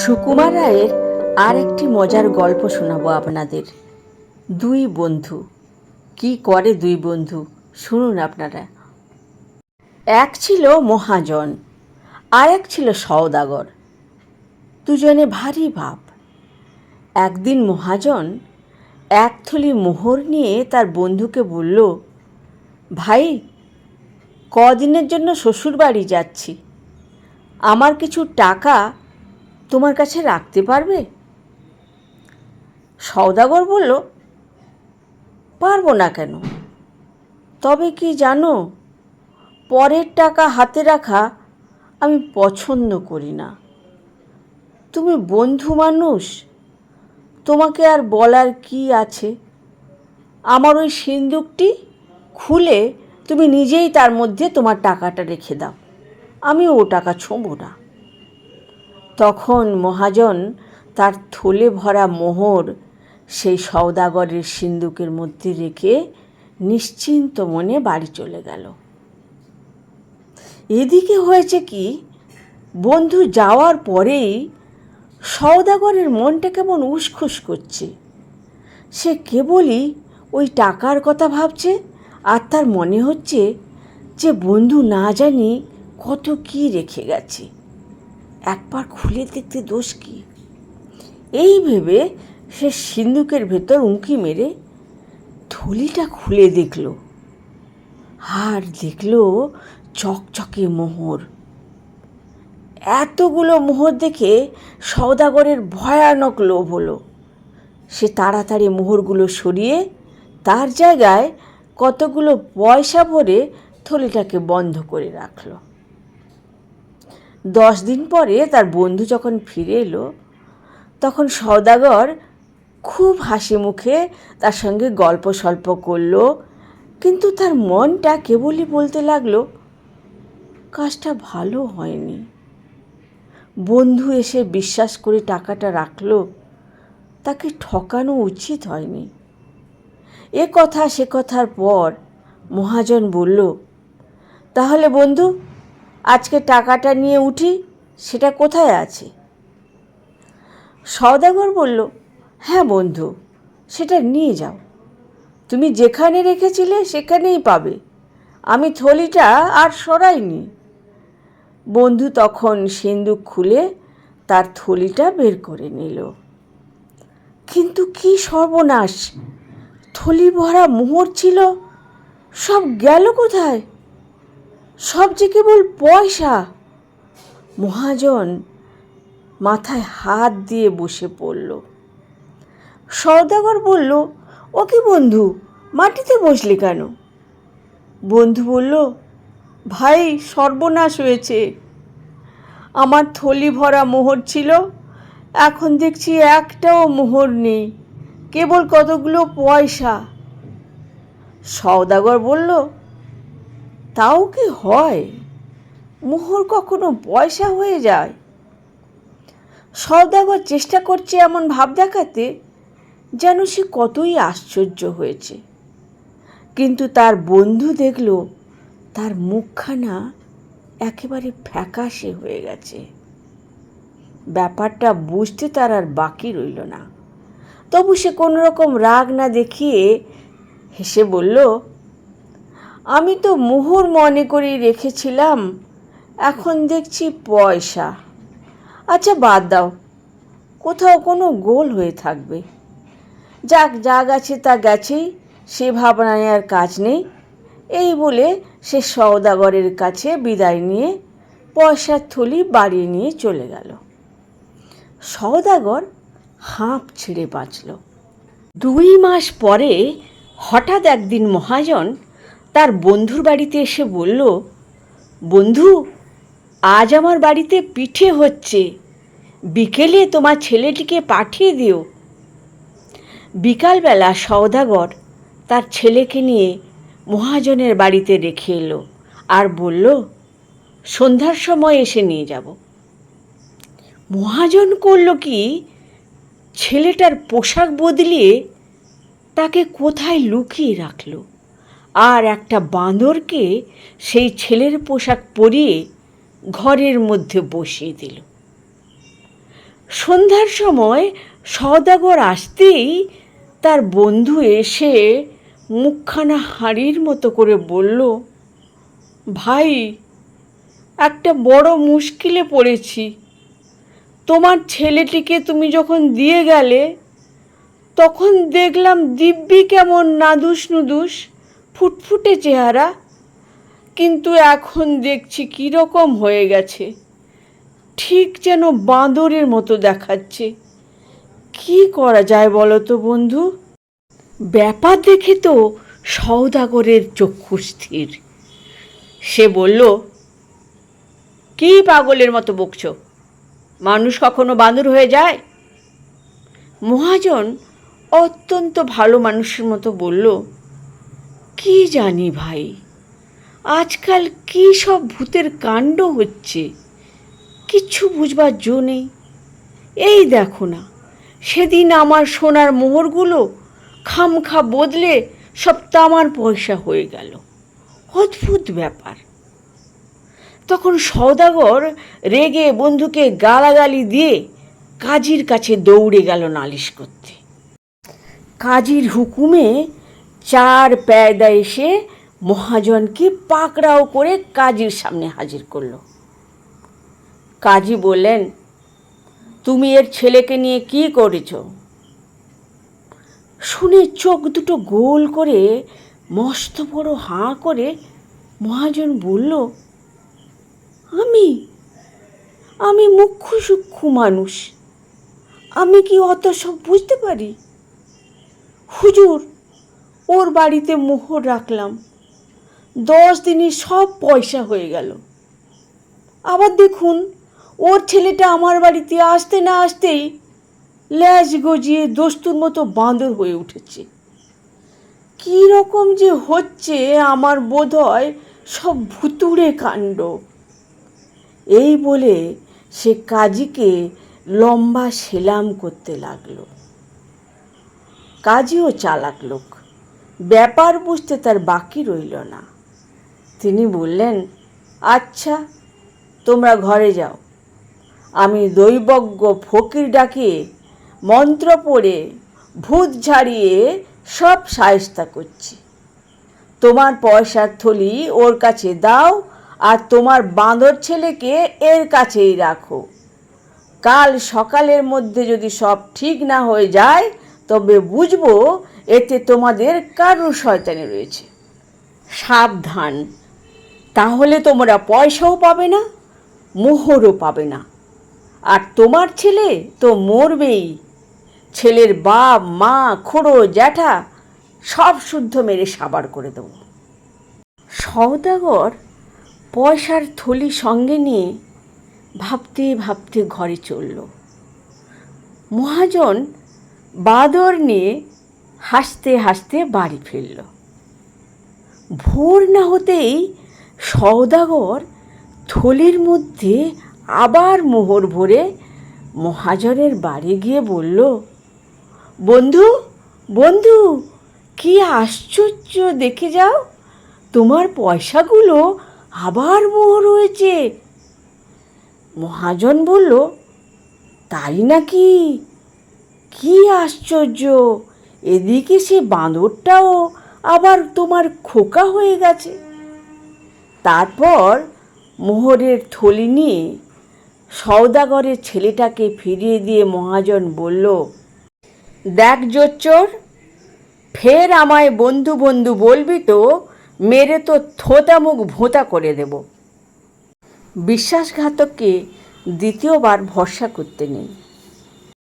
সুকুমার রায়ের আর একটি মজার গল্প শোনাবো আপনাদের। দুই বন্ধু। কি করে দুই বন্ধু? শুনুন আপনারা। এক ছিল মহাজন, আর এক ছিল সওদাগর। দুজনে ভারী ভাব। একদিন মহাজন এক থলি মোহর নিয়ে তার বন্ধুকে বলল, ভাই, কদিনের জন্য শ্বশুর বাড়ি যাচ্ছি। আমার কিছু টাকা তোমার কাছে রাখতে পারবে? সওদাগর বলল, পারব না কেন? তবে কি জানো, পরের টাকা হাতে রাখা আমি পছন্দ করি না। তুমি বন্ধু মানুষ, তোমাকে আর বলার কি আছে? আমার ওই সিন্দুকটি খুলে তুমি নিজেই তার মধ্যে তোমার টাকাটা রেখে দাও। আমি ও টাকা ছোঁবো না। তখন মহাজন তার থলে ভরা মোহর সেই সওদাগরের সিন্দুকের মধ্যে রেখে নিশ্চিন্ত মনে বাড়ি চলে গেল। এদিকে হয়েছে কি, বন্ধু যাওয়ার পরেই সওদাগরের মনটা কেমন উসখুস করছে। সে কেবলই ওই টাকার কথা ভাবছে আর তার মনে হচ্ছে যে বন্ধু না জানি কত কি রেখে গেছে। একবার খুলে দেখতে দোষ কি? এই ভেবে সে সিন্দুকের ভেতর উঁকি মেরে থলিটা খুলে দেখল। আর দেখল চকচকে মোহর। এতগুলো মোহর দেখে সওদাগরের ভয়ানক লোভ হলো। সে তাড়াতাড়ি মোহরগুলো সরিয়ে তার জায়গায় কতগুলো পয়সা ভরে থলিটাকে বন্ধ করে রাখল। দশ দিন পরে তার বন্ধু যখন ফিরে এলো, তখন সওদাগর খুব হাসি মুখে তার সঙ্গে গল্প সল্প করল, কিন্তু তার মনটা কেবলই বলতে লাগল, কাজটা ভালো হয়নি। বন্ধু এসে বিশ্বাস করে টাকাটা রাখল, তাকে ঠকানো উচিত হয়নি। এ কথা সে কথার পর মহাজন বলল, তাহলে বন্ধু আজকে টাকাটা নিয়ে উঠি, সেটা কোথায় আছে? সওদাগর বলল হ্যাঁ বন্ধু, সেটা নিয়ে যাও। তুমি যেখানে রেখেছিলে সেখানেই পাবে। আমি থলিটা আর সরাইনি। বন্ধু তখন সিন্দুক খুলে তার থলিটা বের করে নিল। কিন্তু কি সর্বনাশ! থলি ভরা মোহর ছিল, সব গেল কোথায়? সব যে কেবল পয়সা। মহাজন মাথায় হাত দিয়ে বসে পড়ল। সওদাগর বলল ও কি বন্ধু, মাটিতে বসলি কেন? বন্ধু বলল, ভাই, সর্বনাশ হয়েছে। আমার থলি ভরা মোহর ছিল, এখন দেখছি একটাও মোহর নেই, কেবল কতগুলো পয়সা। সওদাগর বলল তাও কি হয়? মোহর কখনো পয়সা হয়ে যায়? সওদাগর চেষ্টা করছে এমন ভাব দেখাতে যেন সে কতই আশ্চর্য হয়েছে। কিন্তু তার বন্ধু দেখল, তার মুখখানা একেবারে ফ্যাকাশে হয়ে গেছে। ব্যাপারটা বুঝতে তার আর বাকি রইল না। তবু সে কোনো রকম রাগ না দেখিয়ে হেসে বলল আমি তো মোহর মনে করে রেখেছিলাম। এখন দেখছি পয়সা। আচ্ছা বাদ দাও। কোথাও কোনো গোল হয়ে থাকবে। যাক, যা গেছে তা গেছেই, সে ভাবনায় আর কাজ নেই। এই বলে সে সওদাগরের কাছে বিদায় নিয়ে পয়সার থলি বাড়িয়ে নিয়ে চলে গেল। সওদাগর হাঁপ ছেড়ে বাঁচল। দুই মাস পরে হঠাৎ একদিন মহাজন তার বন্ধুর বাড়িতে এসে বলল, বন্ধু, আজ আমার বাড়িতে পিঠে হচ্ছে। বিকেলে তোমার ছেলেটিকে পাঠিয়ে দিও। বিকালবেলা সওদাগর তার ছেলেকে নিয়ে মহাজনের বাড়িতে রেখে এলো আর বলল, সন্ধ্যার সময় এসে নিয়ে যাব। মহাজন করল কি, ছেলেটার পোশাক বদলিয়ে তাকে কোথায় লুকিয়ে রাখল? আর একটা বাঁদরকে সেই ছেলের পোশাক পরিয়ে ঘরের মধ্যে বসিয়ে দিল। সন্ধ্যার সময় সওদাগর আসতেই তার বন্ধু এসে মুখখানা হাঁড়ির মতো করে বলল, ভাই, একটা বড় মুশকিলে পড়েছি। তোমার ছেলেটিকে তুমি যখন দিয়ে গেলে, তখন দেখলাম দিব্যি কেমন নাদুস নুদুস। ফুটফুটে চেহারা, কিন্তু এখন দেখছি কীরকম হয়ে গেছে। ঠিক যেন বাঁদরের মতো দেখাচ্ছে। কি করা যায় বলো তো বন্ধু? ব্যাপার দেখে তো সওদাগরের চক্ষু স্থির। সে বলল, কি পাগলের মতো বকছ? মানুষ কখনো বাঁদর হয়ে যায়? মহাজন অত্যন্ত ভালো মানুষের মতো বলল কি জানি ভাই? আজকাল কি সব ভূতের কাণ্ড হচ্ছে? কিচ্ছু বুঝবার জো নেই। এই দেখো না, সেদিন আমার সোনার মোহরগুলো খামখা বদলে সব তামার পয়সা হয়ে গেল। অদ্ভুত ব্যাপার। তখন সওদাগর রেগে বন্ধুকে গালাগালি দিয়ে কাজীর কাছে দৌড়ে গেল নালিশ করতে। কাজীর হুকুমে চার প্যায়দা এসে মহাজনকে পাকড়াও করে কাজীর সামনে হাজির করল। কাজী বললেন, তুমি এর ছেলেকে নিয়ে কি করেছ? শুনে চোখ দুটো গোল করে, মস্ত বড় হাঁ করে মহাজন বলল, আমি আমি মুখ্য সূক্ষ্ম মানুষ। আমি কি অত সব বুঝতে পারি? হুজুর ওর বাড়িতে মোহর রাখলাম। দশ দিনে সব পয়সা হয়ে গেল। আবার দেখুন, ওর ছেলেটা আমার বাড়িতে আসতে না আসতেই ল্যাজ গজিয়ে দস্তুর মতো বাঁদর হয়ে উঠেছে। কী রকম যে হচ্ছে আমার বোধ হয় সব ভুতুড়ে কাণ্ড। এই বলে সে কাজীকে লম্বা সেলাম করতে লাগল। কাজীও চালাক লোক। ব্যাপার বুঝতে তার বাকি রইল না। তিনি বললেন আচ্ছা তোমরা ঘরে যাও। আমি দৈবজ্ঞ ফকির ডাকিয়ে মন্ত্র পড়ে ভূত ঝাড়িয়ে সব সায়স্তা করছি। তোমার পয়সার থলি ওর কাছে দাও আর তোমার বাঁদর ছেলেকে এর কাছেই রাখো। কাল সকালের মধ্যে যদি সব ঠিক না হয়ে যায় তবে বুঝব এতে তোমাদের কারুর শয়তানি রয়েছে। সাবধান। তাহলে তোমরা পয়সাও পাবে না, মোহরও পাবে না। আর তোমার ছেলে তো মরবেই। ছেলের বাপ, মা, খুড়ো, জ্যাঠা সব শুদ্ধ মেরে সাবার করে দেবো। সওদাগর পয়সার থলি সঙ্গে নিয়ে ভাবতে ভাবতে ঘরে চলল। মহাজন বাদর নিয়ে হাসতে হাসতে বাড়ি ফিরল। ভোর না হতেই সওদাগর থলির মধ্যে আবার মোহর ভরে মহাজনের বাড়ি গিয়ে বলল, বন্ধু বন্ধু, কি আশ্চর্য, দেখে যাও, তোমার পয়সাগুলো আবার মোহর হয়েছে। মহাজন বলল, তাই নাকি? কি আশ্চর্য! এদিকে সে বাঁদরটাও আবার তোমার খোকা হয়ে গেছে। তারপর মোহরের থলি নিয়ে সওদাগরের ছেলেটাকে ফিরিয়ে দিয়ে মহাজন বলল, দেখ জোচ্চোর, ফের আমায় বন্ধু বন্ধু বলবি তো, মেরে তো থোতা মুখ ভোঁতা করে দেব। বিশ্বাসঘাতককে দ্বিতীয়বার ভরসা করতে নেই।